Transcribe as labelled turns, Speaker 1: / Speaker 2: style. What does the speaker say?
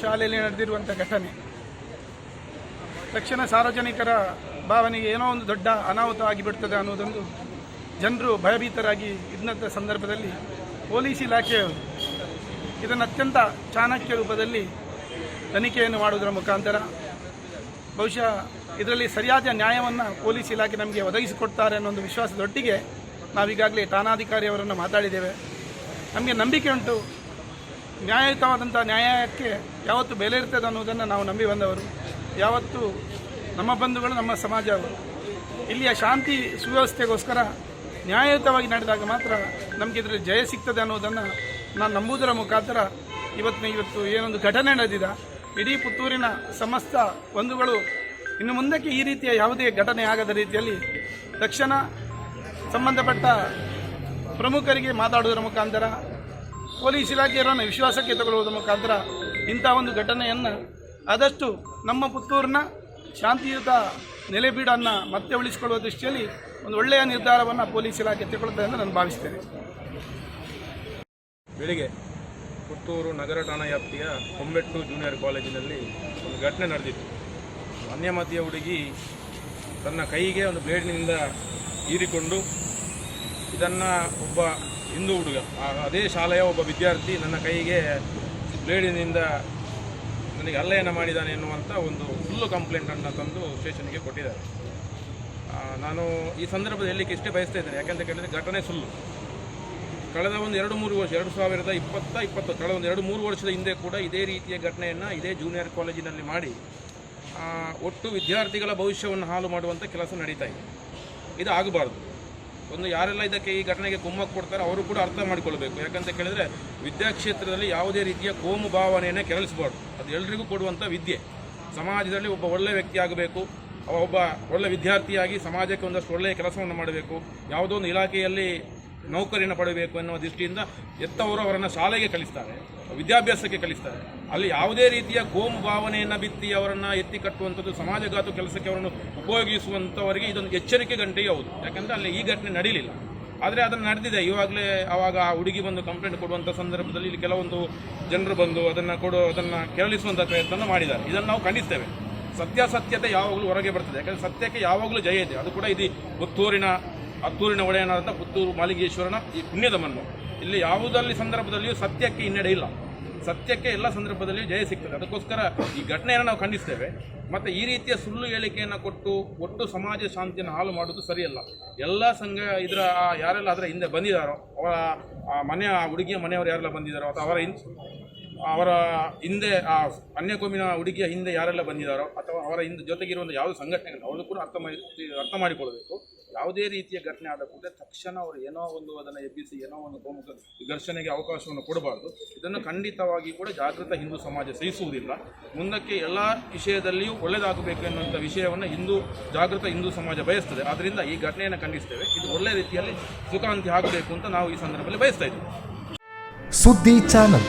Speaker 1: ಶಾಲೆಯಲ್ಲಿ ನಡೆದಿರುವಂಥ ಘಟನೆ. ತಕ್ಷಣ ಸಾರ್ವಜನಿಕರ ಭಾವನೆಗೆ ಏನೋ ಒಂದು ದೊಡ್ಡ ಅನಾಹುತ ಆಗಿಬಿಡ್ತದೆ ಅನ್ನೋದೊಂದು ಜನರು ಭಯಭೀತರಾಗಿ ಇದ್ದಂಥ ಸಂದರ್ಭದಲ್ಲಿ ಪೊಲೀಸ್ ಇಲಾಖೆಯವರು ಇದನ್ನು ಅತ್ಯಂತ ಚಾಣಕ್ಯ ರೂಪದಲ್ಲಿ ತನಿಖೆಯನ್ನು ಮಾಡುವುದರ ಮುಖಾಂತರ ಬಹುಶಃ ಇದರಲ್ಲಿ ಸರಿಯಾದ ನ್ಯಾಯವನ್ನು ಪೊಲೀಸ್ ಇಲಾಖೆ ನಮಗೆ ಒದಗಿಸಿಕೊಡ್ತಾರೆ ಅನ್ನೋ ಒಂದು ವಿಶ್ವಾಸದೊಟ್ಟಿಗೆ ನಾವೀಗಾಗಲೇ ಠಾಣಾಧಿಕಾರಿಯವರನ್ನು ಮಾತಾಡಿದ್ದೇವೆ. ನಮಗೆ ನಂಬಿಕೆ ಉಂಟು. ನ್ಯಾಯಯುತವಾದಂಥ ನ್ಯಾಯಕ್ಕೆ ಯಾವತ್ತು ಬೆಲೆ ಇರ್ತದೆ ಅನ್ನೋದನ್ನು ನಾವು ನಂಬಿ ಬಂದವರು, ಯಾವತ್ತು ನಮ್ಮ ಬಂಧುಗಳು ನಮ್ಮ ಸಮಾಜ ಅವರು. ಇಲ್ಲಿಯ ಶಾಂತಿ ಸುವ್ಯವಸ್ಥೆಗೋಸ್ಕರ ನ್ಯಾಯಯುತವಾಗಿ ನಡೆದಾಗ ಮಾತ್ರ ನಮಗೆ ಇದರಲ್ಲಿ ಜಯ ಸಿಗ್ತದೆ ಅನ್ನೋದನ್ನು ನಾನು ನಂಬುವುದರ ಮುಖಾಂತರ ಇವತ್ತಿನ ಇವತ್ತು ಏನೊಂದು ಘಟನೆ ನಡೆದಿದೆ. ಇಡೀ ಪುತ್ತೂರಿನ ಸಮಸ್ತ ಬಂಧುಗಳು ಇನ್ನು ಮುಂದಕ್ಕೆ ಈ ರೀತಿಯ ಯಾವುದೇ ಘಟನೆ ಆಗದ ರೀತಿಯಲ್ಲಿ ತಕ್ಷಣ ಸಂಬಂಧಪಟ್ಟ ಪ್ರಮುಖರಿಗೆ ಮಾತಾಡುವುದರ ಮುಖಾಂತರ ಪೊಲೀಸ್ ಇಲಾಖೆಯವರನ್ನು ವಿಶ್ವಾಸಕ್ಕೆ ತಗೊಳ್ಳುವುದರ ಮುಖಾಂತರ ಇಂಥ ಒಂದು ಘಟನೆಯನ್ನು ಆದಷ್ಟು ನಮ್ಮ ಪುತ್ತೂರಿನ ಶಾಂತಿಯುತ ನೆಲೆಬೀಡನ್ನು ಮತ್ತೆ ಉಳಿಸಿಕೊಳ್ಳುವ ದೃಷ್ಟಿಯಲ್ಲಿ ಒಂದು ಒಳ್ಳೆಯ ನಿರ್ಧಾರವನ್ನು ಪೊಲೀಸ್ ಇಲಾಖೆ ತಗೊಳ್ಳುತ್ತದೆ ಎಂದು ನಾನು ಭಾವಿಸ್ತೇನೆ.
Speaker 2: ಬೆಳಿಗ್ಗೆ ಪುತ್ತೂರು ನಗರ ಠಾಣಾ ವ್ಯಾಪ್ತಿಯ ಕೊಂಬೆಟ್ಟು ಜೂನಿಯರ್ ಕಾಲೇಜಿನಲ್ಲಿ ಒಂದು ಘಟನೆ ನಡೆದಿತ್ತು. ಅನ್ಯಮತಿಯ ಹುಡುಗಿ ತನ್ನ ಕೈಗೆ ಒಂದು ಬ್ಲೇಡ್ನಿಂದ ಹೀರಿಕೊಂಡು ಇದನ್ನು ಒಬ್ಬ ಹಿಂದೂ ಹುಡುಗ. ಅದೇ ಶಾಲೆಯ ಒಬ್ಬ ವಿದ್ಯಾರ್ಥಿ ನನ್ನ ಕೈಗೆ ಬ್ಲೇಡಿನಿಂದ ನನಗೆ ಅಲ್ಲಯನ ಮಾಡಿದ್ದಾನೆ ಎನ್ನುವಂಥ ಒಂದು ಫುಲ್ಲು ಕಂಪ್ಲೇಂಟನ್ನು ತಂದು ಸ್ಟೇಷನ್ಗೆ ಕೊಟ್ಟಿದ್ದಾರೆ. ನಾನು ಈ ಸಂದರ್ಭದಲ್ಲಿ ಹೇಳಲಿಕ್ಕೆ ಇಷ್ಟೇ ಬಯಸ್ತಾ ಇದ್ದೇನೆ. ಯಾಕೆಂತ ಕೇಳಿದರೆ ಘಟನೆ ಸುಳ್ಳು ಕಳೆದ ಒಂದು ಎರಡು ಮೂರು ವರ್ಷ, ಎರಡು ಸಾವಿರದ ಇಪ್ಪತ್ತ, ಇಪ್ಪತ್ತು, ಕಳೆದ ಒಂದು ಎರಡು ಮೂರು ವರ್ಷದ ಹಿಂದೆ ಕೂಡ ಇದೇ ರೀತಿಯ ಘಟನೆಯನ್ನು ಇದೇ ಜೂನಿಯರ್ ಕಾಲೇಜಿನಲ್ಲಿ ಮಾಡಿ ಒಟ್ಟು ವಿದ್ಯಾರ್ಥಿಗಳ ಭವಿಷ್ಯವನ್ನು ಹಾಳು ಮಾಡುವಂಥ ಕೆಲಸ ನಡೀತಾ ಇದೆ. ಇದು ಆಗಬಾರ್ದು. ಒಂದು ಯಾರೆಲ್ಲ ಇದಕ್ಕೆ ಈ ಘಟನೆಗೆ ಕುಮ್ಮಕ್ಕು ಕೊಡ್ತಾರೆ ಅವರು ಕೂಡ ಅರ್ಥ ಮಾಡಿಕೊಳ್ಬೇಕು. ಯಾಕಂತ ಕೇಳಿದ್ರೆ ವಿದ್ಯಾಕ್ಷೇತ್ರದಲ್ಲಿ ಯಾವುದೇ ರೀತಿಯ ಕೋಮು ಭಾವನೆಯನ್ನು ಕೆರಳಿಸಬಾರ್ದು. ಅದು ಎಲ್ರಿಗೂ ಕೊಡುವಂಥ ವಿದ್ಯೆ. ಸಮಾಜದಲ್ಲಿ ಒಬ್ಬ ಒಳ್ಳೆಯ ವ್ಯಕ್ತಿ ಆಗಬೇಕು ಒಬ್ಬ ಒಳ್ಳೆ ವಿದ್ಯಾರ್ಥಿಯಾಗಿ ಸಮಾಜಕ್ಕೆ ಒಂದಷ್ಟು ಒಳ್ಳೆಯ ಕೆಲಸವನ್ನು ಮಾಡಬೇಕು, ಯಾವುದೋ ಒಂದು ಇಲಾಖೆಯಲ್ಲಿ ನೌಕರಿಯನ್ನು ಪಡೆಯಬೇಕು ಎನ್ನುವ ದೃಷ್ಟಿಯಿಂದ ಎತ್ತವರು ಅವರನ್ನು ಶಾಲೆಗೆ ಕಲಿಸ್ತಾರೆ ವಿದ್ಯಾಭ್ಯಾಸಕ್ಕೆ ಕಲಿಸ್ತಾರೆ. ಅಲ್ಲಿ ಯಾವುದೇ ರೀತಿಯ ಕೋಮು ಭಾವನೆಯನ್ನು ಬಿತ್ತಿ ಅವರನ್ನು ಎತ್ತಿ ಕಟ್ಟುವಂಥದ್ದು ಸಮಾಜಘಾತು ಕೆಲಸಕ್ಕೆ ಅವರನ್ನು ಉಪಯೋಗಿಸುವಂಥವರಿಗೆ ಇದೊಂದು ಎಚ್ಚರಿಕೆ ಗಂಟೆಯೇ ಹೌದು. ಯಾಕಂದರೆ ಅಲ್ಲಿ ಈ ಘಟನೆ ನಡೀಲಿಲ್ಲ. ಆದರೆ ಅದನ್ನು ನಡೆದಿದೆ. ಇವಾಗಲೇ ಆವಾಗ ಆ ಹುಡುಗಿ ಬಂದು ಕಂಪ್ಲೇಂಟ್ ಕೊಡುವಂಥ ಸಂದರ್ಭದಲ್ಲಿ ಇಲ್ಲಿ ಕೆಲವೊಂದು ಜನರು ಬಂದು ಅದನ್ನು ಕೊಡು, ಅದನ್ನು ಕೆರಳಿಸುವಂಥ ಪ್ರಯತ್ನ ಮಾಡಿದ್ದಾರೆ. ಇದನ್ನು ನಾವು ಖಂಡಿಸ್ತೇವೆ. ಸತ್ಯಾಸತ್ಯತೆ ಯಾವಾಗಲೂ ಹೊರಗೆ ಬರ್ತದೆ. ಯಾಕಂದರೆ ಸತ್ಯಕ್ಕೆ ಯಾವಾಗಲೂ ಜಯ ಇದೆ. ಅದು ಕೂಡ ಇದು ಪುತ್ತೂರಿನ ಹತ್ತೂರಿನ ಒಡೆಯನಾದಂಥ ಪುತ್ತೂರು ಮಾಲಿಂಗೇಶ್ವರನ ಈ ಪುಣ್ಯದ ಮಣ್ಣು ಇಲ್ಲಿ ಯಾವುದಲ್ಲಿ ಸಂದರ್ಭದಲ್ಲಿಯೂ ಸತ್ಯಕ್ಕೆ ಹಿನ್ನಡೆ ಇಲ್ಲ. ಸತ್ಯಕ್ಕೆ ಎಲ್ಲ ಸಂದರ್ಭದಲ್ಲಿಯೂ ಜಯ ಸಿಗ್ತದೆ. ಅದಕ್ಕೋಸ್ಕರ ಈ ಘಟನೆಯನ್ನು ನಾವು ಖಂಡಿಸ್ತೇವೆ. ಮತ್ತು ಈ ರೀತಿಯ ಸುಳ್ಳು ಹೇಳಿಕೆಯನ್ನು ಕೊಟ್ಟು ಒಟ್ಟು ಸಮಾಜ ಶಾಂತಿಯನ್ನು ಹಾಳು ಮಾಡೋದು ಸರಿಯಲ್ಲ. ಎಲ್ಲ ಸಂಘ ಇದರ ಯಾರೆಲ್ಲ ಅದರ ಹಿಂದೆ ಬಂದಿದ್ದಾರೋ ಅವರ ಮನೆಯ ಹುಡುಗಿಯ ಮನೆಯವರು ಯಾರೆಲ್ಲ ಬಂದಿದ್ದಾರೋ ಅಥವಾ ಅವರ ಅವರ ಹಿಂದೆ, ಆ ಅನ್ಯಕೋಮಿನ ಹುಡುಗಿಯ ಹಿಂದೆ ಯಾರೆಲ್ಲ ಬಂದಿದ್ದಾರೋ ಅಥವಾ ಅವರ ಹಿಂದೆ ಜೊತೆಗಿರುವಂಥ ಯಾವುದೇ ಸಂಘಟನೆಗಳು ಅವರು ಕೂಡ ಅರ್ಥ ಮಾಡಿ, ಅರ್ಥ ಮಾಡಿಕೊಳ್ಳಬೇಕು. ಯಾವುದೇ ರೀತಿಯ ಘಟನೆ ಆದ ಕೂಡಲೇ ತಕ್ಷಣ ಅವರು ಏನೋ ಒಂದು ಅದನ್ನು ಎಬ್ಬಿಸಿ, ಏನೋ ಒಂದು ಗೋಮುಖ ಘರ್ಷಣೆಗೆ ಅವಕಾಶವನ್ನು ಕೊಡಬಾರ್ದು. ಇದನ್ನು ಖಂಡಿತವಾಗಿ ಕೂಡ ಜಾಗೃತ ಹಿಂದೂ ಸಮಾಜ ಸಹಿಸುವುದಿಲ್ಲ. ಮುಂದಕ್ಕೆ ಎಲ್ಲ ವಿಷಯದಲ್ಲಿಯೂ ಒಳ್ಳೆಯದಾಗಬೇಕು ಎನ್ನುವಂಥ ವಿಷಯವನ್ನು ಹಿಂದೂ, ಜಾಗೃತ ಹಿಂದೂ ಸಮಾಜ ಬಯಸ್ತದೆ. ಆದ್ದರಿಂದ ಈ ಘಟನೆಯನ್ನು ಖಂಡಿಸ್ತೇವೆ. ಇದು ಒಳ್ಳೆಯ ರೀತಿಯಲ್ಲಿ ಸುಖಾಂತಿ ಆಗಬೇಕು ಅಂತ ನಾವು ಈ ಸಂದರ್ಭದಲ್ಲಿ ಬಯಸ್ತಾ ಇದ್ದೀವಿ.
Speaker 3: ಸುದ್ದಿ ಚಾನಲ್.